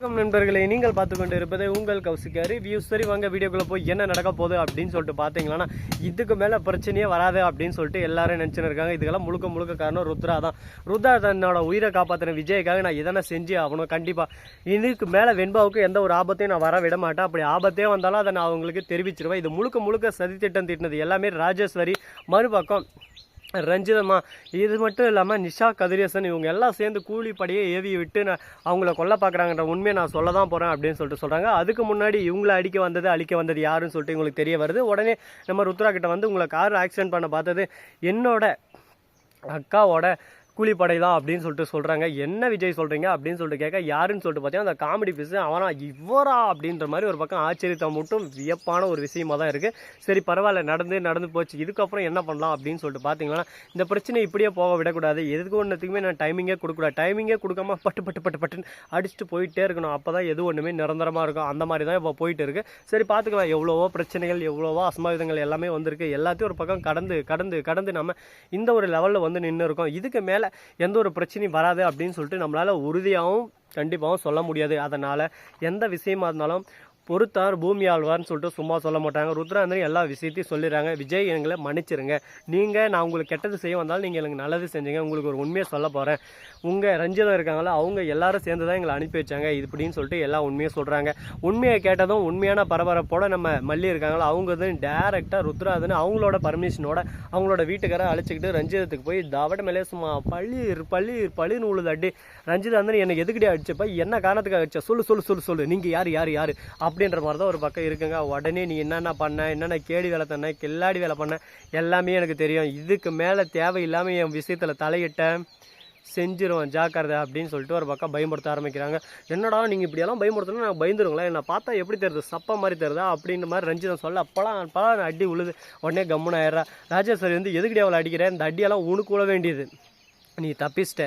வணக்கம் நண்பர்களே நீங்கள் பார்த்து கொண்டு இருப்பது உங்கள் கௌசிக்காரு வியூ சரி வாங்க வீடியோக்குள்ளே போய் என்ன நடக்க போகுது அப்படின்னு சொல்லிட்டு பார்த்தீங்களன்னா இதுக்கு மேலே பிரச்சனையே வராது அப்படின்னு சொல்லிட்டு எல்லாரும் நினச்சின்னு இருக்காங்க. இதுக்கெல்லாம் முழுக்க முழுக்க காரணம் ருத்ரா தான். ருத்ரா தன்னோட உயிரை காப்பாற்றின விஜய்க்காக நான் இதனை செஞ்சு ஆகணும் கண்டிப்பாக இதுக்கு மேலே வெண்பாவுக்கு எந்த ஒரு ஆபத்தையும் நான் வர விட மாட்டேன். அப்படி ஆபத்தே வந்தாலும் அதை நான் அவங்களுக்கு தெரிவிச்சிருவேன். இது முழுக்க முழுக்க சதித்திட்டம் திட்டினது எல்லாமே ராஜேஸ்வரி. மறுபக்கம் ரஞ்சிதம்மா இது மட்டும் இல்லாமல் நிஷா கதிரேசன் இவங்க எல்லாம் சேர்ந்து கூலிப்படையே ஏவி விட்டு நான் அவங்கள கொல்ல பார்க்குறாங்கன்ற உண்மையை நான் சொல்ல தான் போகிறேன் அப்படின்னு சொல்லிட்டு சொல்கிறாங்க அதுக்கு முன்னாடி இவங்கள அடிக்க வந்தது அழிக்க வந்தது யாருன்னு சொல்லிட்டு இவங்களுக்கு தெரிய வருது. உடனே நம்ம ருத்ரா கிட்ட வந்து உங்களை கார் ஆக்சிடென்ட் பண்ண பார்த்தது என்னோட அக்காவோட கூலிப்படை தான் அப்படின்னு சொல்லிட்டு சொல்கிறாங்க என்ன விஜய் சொல்கிறீங்க அப்படின்னு சொல்லிட்டு கேட்க யாருன்னு சொல்லிட்டு பார்த்தீங்கன்னா அந்த காமெடி பீஸ் அவனா இவரா அப்படின்ற மாதிரி ஒரு பக்கம் ஆச்சரியத்தை மட்டும் வியப்பான ஒரு விஷயமா தான் இருக்குது சரி பரவாயில்ல நடந்து நடந்து போச்சு. இதுக்கப்புறம் என்ன பண்ணலாம் அப்படின்னு சொல்லிட்டு பார்த்தீங்கன்னா இந்த பிரச்சனை இப்படியே போக விடக்கூடாது. எதுக்கு ஒன்றுத்துக்குமே நான் டைமிங்கே கொடுக்கூடாது டைமிங்கே கொடுக்காம பட்டு பட்டு பட்டு பட்டுன்னு அடிச்சுட்டு போயிட்டே இருக்கணும். அப்போ தான் எது ஒன்றுமே நிரந்தரமாக இருக்கும். அந்த மாதிரி தான் இப்போ போயிட்டு இருக்கு. சரி பார்த்துக்கலாம். எவ்வளோவோ பிரச்சனைகள் எவ்வளோவோ அசம்பாவிதங்கள் எல்லாமே வந்திருக்கு. எல்லாத்தையும் ஒரு பக்கம் கடந்து கடந்து கடந்து நம்ம இந்த ஒரு லெவலில் வந்து நின்று இருக்கோம் இதுக்கு மேலே எந்த ஒரு பிரச்சனையும் வராது அப்படின்னு சொல்லிட்டு நம்மளால் உறுதியாகவும் கண்டிப்பாகவும் சொல்ல முடியாது. அதனால் எந்த விஷயமா இருந்தாலும் பொறுத்தார் பூமி ஆழ்வார்னு சொல்லிட்டு சும்மா சொல்ல மாட்டாங்க. ருத்ராந்திரன் எல்லா விஷயத்தையும் சொல்லிடுறாங்க. விஜய் எங்களை மன்னிச்சிருங்க. நீங்கள் நான் உங்களுக்கு கெட்டது செய்ய வந்தாலும் நீங்கள் எனக்கு நல்லது செஞ்சீங்க. உங்களுக்கு ஒரு உண்மையை சொல்ல போகிறேன் உங்கள் ரஞ்சிதம் இருக்காங்களா அவங்க எல்லாரும் சேர்ந்து தான் எங்களை அனுப்பி வச்சாங்க. இது இப்படின்னு சொல்லிட்டு எல்லா உண்மையும் சொல்கிறாங்க உண்மையை கேட்டதும் உண்மையான பரபரப்போட நம்ம மல்லி இருக்காங்களா அவங்க தான் டேரெக்டாக ருத்ராதன் அவங்களோட பர்மிஷனோட அவங்களோட வீட்டுக்காரை அழைச்சிக்கிட்டு ரஞ்சிதத்துக்கு போய் தவட மேலே சும்மா பள்ளி பள்ளி பள்ளின்னு உழுது அடி. ரஞ்சிதாந்தன் என்னை எதுக்கிட்டே அடிச்சப்ப? என்ன காரணத்துக்கு அடிச்சா? சொல்லு சொல்லு சொல்லு சொல்லு. நீங்கள் யார் யார் யார்? அப்படின்ற மாதிரி தான் ஒரு பக்கம் இருக்குங்க. உடனே நீ என்னென்ன பண்ண என்னென்ன கேடி வேலை பண்ண கில்லாடி வேலை பண்ண எல்லாமே எனக்கு தெரியும். இதுக்கு மேலே தேவையில்லாமல் என் விஷயத்தில் தலையிட்டேன் செஞ்சிருவேன் ஜாக்கிரதை அப்படின்னு சொல்லிட்டு ஒரு பக்கம் பயமுறுத்த ஆரம்பிக்கிறாங்க. என்னடா நீங்கள் இப்படியெல்லாம் பயமுறுத்தணும் நான் பயந்துருங்களா என்னை பார்த்தா எப்படி தெரியுது? சப்பா மாதிரி தெரியுதா? அப்படின்ற மாதிரி ரஞ்சிதம் சொல்ல அப்போலாம் பல அடி உழுது. உடனே கம்முன்னு ஆயிடுறா. ராஜேஸ்வரி வந்து எதுக்கடி அவளை அடிக்கிறேன் இந்த அடியெல்லாம் உனக்கு உழ வேண்டியது. நீ தப்பிச்சிட்ட.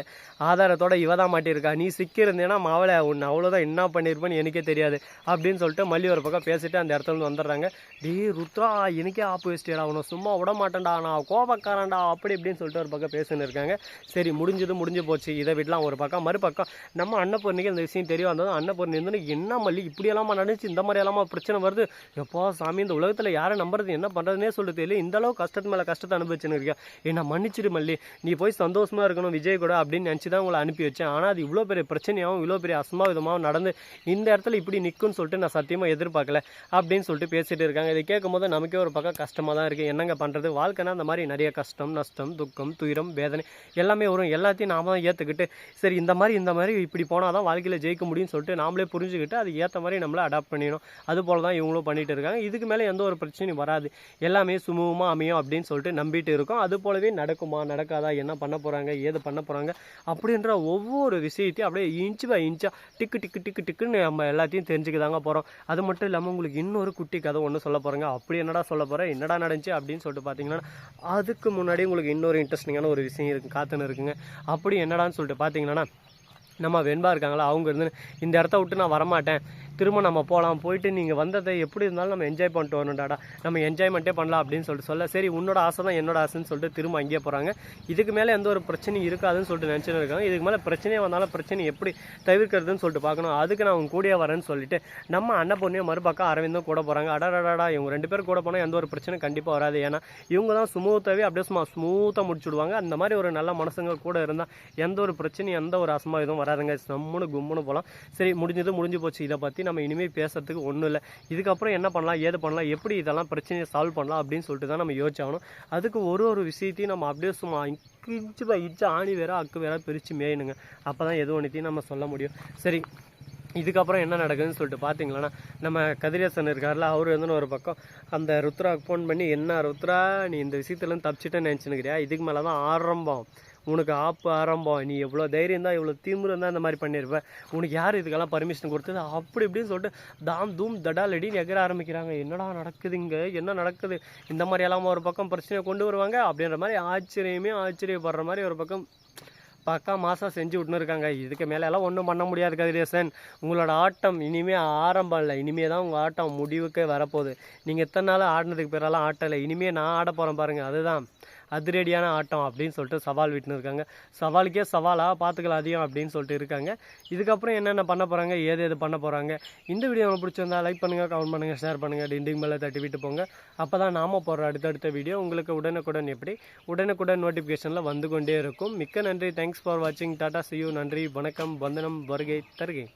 ஆதாரத்தோட இவ தான் மாட்டியிருக்கா. நீ சிக்கியிருந்தேன்னா மாவளை உன்னை அவ்வளோதான் என்ன பண்ணியிருப்பேன்னு எனக்கே தெரியாது அப்படின்னு சொல்லிட்டு மல்லி ஒரு பக்கம் பேசிட்டு அந்த இடத்துல வந்துடுறாங்க. டே ருத்ரா எனக்கே ஆப்பு அவனை சும்மா விட மாட்டேன்டா. நான் கோபக்காரன்டா. அப்படி இப்படின்னு சொல்லிட்டு ஒரு பக்கம் பேசுன்னு இருக்காங்க. சரி முடிஞ்சது முடிஞ்சு போச்சு. இதை விடலாம் ஒரு பக்கம். மறுபக்கம் நம்ம அன்னபூர்ணிக்கு இந்த விஷயம் தெரிய வந்ததும் அன்னபூர்ணி வந்து என்ன மல்லி? இப்படி நினச்சி நடந்துச்சு? இந்த மாதிரி எல்லாமா பிரச்சனை வருது? எப்போ சாமி இந்த உலகத்தில் யாரை நம்புறது? என்ன பண்ணுறதுனே சொல்லி தெரியல. இந்த அளவு கஷ்டத்து மேலே கஷ்டத்தை அனுபவிச்சுன்னு இருக்கேன் என்ன மன்னிச்சிரு மல்லி. நீ போய் சந்தோஷமாக இருக்கணும். விஜய் கூட அப்படின்னு நினச்சி தான் உங்களை அனுப்பி வச்சேன். ஆனால் அது இவ்வளோ பெரிய பிரச்சனையாகவும் இவ்வளோ பெரிய அசம்பாவிதமாகவும் நடந்து இந்த இடத்துல இப்படி நிற்கும்னு சொல்லிட்டு நான் சத்தியமாக எதிர்பார்க்கல அப்படின்னு சொல்லிட்டு பேசிகிட்டு இருக்காங்க. இதை கேட்கும்போது நமக்கே ஒரு பக்கம் கஷ்டமாக தான் இருக்குது என்னங்க பண்ணுறது வாழ்க்கைனா அந்த மாதிரி நிறைய கஷ்டம் நஷ்டம் துக்கம் துயரம் வேதனை எல்லாமே வரும். எல்லாத்தையும் நாம தான் ஏற்றுக்கிட்டு சரி இந்த மாதிரி இந்த மாதிரி இப்படி போனால் தான் வாழ்க்கையில் ஜெயிக்க முடியும்னு சொல்லிட்டு நாமளே புரிஞ்சுக்கிட்டு அது ஏற்ற மாதிரி நம்மளை அடாப்ட் பண்ணிடணும். அது போல தான் இவங்களும் பண்ணிட்டு இருக்காங்க. இதுக்கு மேலே எந்த ஒரு பிரச்சனையும் வராது. எல்லாமே சுமூகமாக அமையும் அப்படின்னு சொல்லிட்டு நம்பிட்டு இருக்கோம். அது போலவே நடக்குமா நடக்காதா என்ன பண்ண போகிறாங்க ஏது பண்ண போகிறாங்க அப்படின்ற ஒவ்வொரு விஷயத்தையும் அப்படியே இன்ச்சு பை இன்ச்சாக டிக்கு டிக்கு டிக்கு டிக்குன்னு நம்ம எல்லாத்தையும் தெரிஞ்சுக்க தாங்க போகிறோம் அது மட்டும் இல்லாமல் உங்களுக்கு இன்னொரு குட்டி கதை ஒன்று சொல்ல போகிறாங்க அப்படி என்னடா சொல்ல போகிறேன் என்னடா நடந்துச்சு? அப்படின்னு சொல்லிட்டு பார்த்தீங்கன்னா அதுக்கு முன்னாடி உங்களுக்கு இன்னொரு இன்ட்ரெஸ்டிங்கான ஒரு விஷயம் இருக்குது காத்துன்னு இருக்குங்க. அப்படி என்னடான்னு சொல்லிட்டு பார்த்தீங்கன்னா நம்ம வெண்பா இருக்காங்களா? அவங்க இருந்து இந்த இடத்த விட்டு நான் வரமாட்டேன். திரும்ப நம்ம போகலாம் போயிட்டு நீங்கள் வந்ததை எப்படி இருந்தாலும் நம்ம என்ஜாய் பண்ணிட்டு வரணும்டாடா. நம்ம என்ஜாய்மெண்ட்டே பண்ணலாம் அப்படின்னு சொல்லிட்டு சொல்ல. சரி உன்னோட ஆசை தான் என்னோட ஆசைன்னு சொல்லிட்டு திரும்ப அங்கேயே போகிறாங்க இதுக்கு மேலே எந்த ஒரு பிரச்சனையும் இருக்காதுன்னு சொல்லிட்டு நினச்சின்னு இருக்காங்க. இதுக்கு மேலே பிரச்சனையே வந்தாலும் பிரச்சனை எப்படி தவிர்க்கிறதுன்னு சொல்லிட்டு பார்க்கணும். அதுக்கு நான் உங்க கூடயே வரேன்னு சொல்லிட்டு நம்ம அன்னபூர்ணியும் மறுபக்கம் அரவிந்தும் கூட போகிறாங்க அடடடா இவங்க ரெண்டு பேரும் கூட போனால் எந்த ஒரு பிரச்சனை கண்டிப்பாக வராது. ஏன்னா இவங்க தான் ஸ்மூத்தாகவே அப்படியே சும்மா ஸ்மூத்தாக முடிச்சுடுவாங்க. அந்த மாதிரி ஒரு நல்ல மனசுங்க கூட இருந்தால் எந்த ஒரு பிரச்சனையும் எந்த ஒரு அசம்பாவிதம் வராதுங்க. நம்மனு கும்முன்னு போகலாம் சரி முடிஞ்சது முடிஞ்சு போச்சு. இதை பற்றி நம்ம இனிமேல் பேசுறதுக்கு ஒன்றும் இல்லை. இதுக்கப்புறம் என்ன பண்ணலாம் ஏது பண்ணலாம் எப்படி இதெல்லாம் பிரச்சனையை சால்வ் பண்ணலாம் அப்படின்னு சொல்லிட்டு தான் நம்ம யோசிச்சாகணும். அதுக்கு ஒரு ஒரு விஷயத்தையும் நம்ம அப்படியே சும்மா இஞ்சு பை ஆணி வேற அக்கு வேற பிரித்து மேயணுங்க. அப்போ தான் எது ஒன்றுத்தையும் நம்ம சொல்ல முடியும். சரி இதுக்கப்புறம் என்ன நடக்குதுன்னு சொல்லிட்டு பார்த்தீங்களன்னா நம்ம கதிரேசன் இருக்கார்ல அவர் வந்து ஒரு பக்கம் அந்த ருத்ராவுக்கு ஃபோன் பண்ணி என்ன ருத்ரா நீ இந்த விஷயத்துலேருந்து தப்பிச்சிட்டேன்னு நினச்சினுக்கிறியா இதுக்கு மேலே தான் ஆரம்பம். உனக்கு ஆப்பு ஆரம்பம். நீ எவ்வளோ தைரியம் தான் இவ்வளோ தீவிரம் இருந்தால் இந்த மாதிரி பண்ணியிருப்ப. உனக்கு யார் இதுக்கெல்லாம் பர்மிஷன் கொடுத்தது? அப்படி இப்படின்னு சொல்லிட்டு தாம் தூம் தடாலடின்னு எகர ஆரம்பிக்கிறாங்க. என்னடா நடக்குது இங்கே? என்ன நடக்குது? இந்த மாதிரி எல்லாம் ஒரு பக்கம் பிரச்சனையை கொண்டு வருவாங்க. அப்படின்ற மாதிரி ஆச்சரியமே ஆச்சரியப்படுற மாதிரி ஒரு பக்கம் பக்கா மாதம் செஞ்சு விட்டுன்னு இருக்காங்க. இதுக்கு மேலே எல்லாம் ஒன்றும் பண்ண முடியாது கதிரேசன். உங்களோட ஆட்டம் இனிமேல் ஆரம்பம் இல்லை. இனிமே தான் உங்கள் ஆட்டம் முடிவுக்கே வரப்போகுது. நீங்கள் எத்தனை நாள் ஆடினதுக்கு பேரெல்லாம் ஆட்டலை. இனிமேல் நான் ஆட போகிறேன் பாருங்கள் அதுதான். அதிரடியான ஆட்டம் அப்படின்னு சொல்லிட்டு சவால் விட்டுன்னு இருக்காங்க. சவாலுக்கே சவாலாக பார்த்துக்கலாம் அதிகம் அப்படின்னு சொல்லிட்டு இருக்காங்க. இதுக்கப்புறம் என்னென்ன பண்ண போகிறாங்க ஏது எது பண்ண போகிறாங்க இந்த வீடியோ உங்களுக்கு பிடிச்சிருந்தா லைக் பண்ணுங்கள் கமெண்ட் பண்ணுங்கள் ஷேர் பண்ணுங்கள் டிண்டிங் மேலே தட்டி விட்டு போங்க. அப்போ தான் நாம போகிற அடுத்தடுத்த வீடியோ உங்களுக்கு உடனுக்குடன் எப்படி? உடனுக்குடன் நோட்டிஃபிகேஷனில் வந்து கொண்டே இருக்கும். மிக்க நன்றி. தேங்க்ஸ் ஃபார் வாட்சிங் டாடா சியூ நன்றி. வணக்கம். வந்தனம். வருகை தருகை.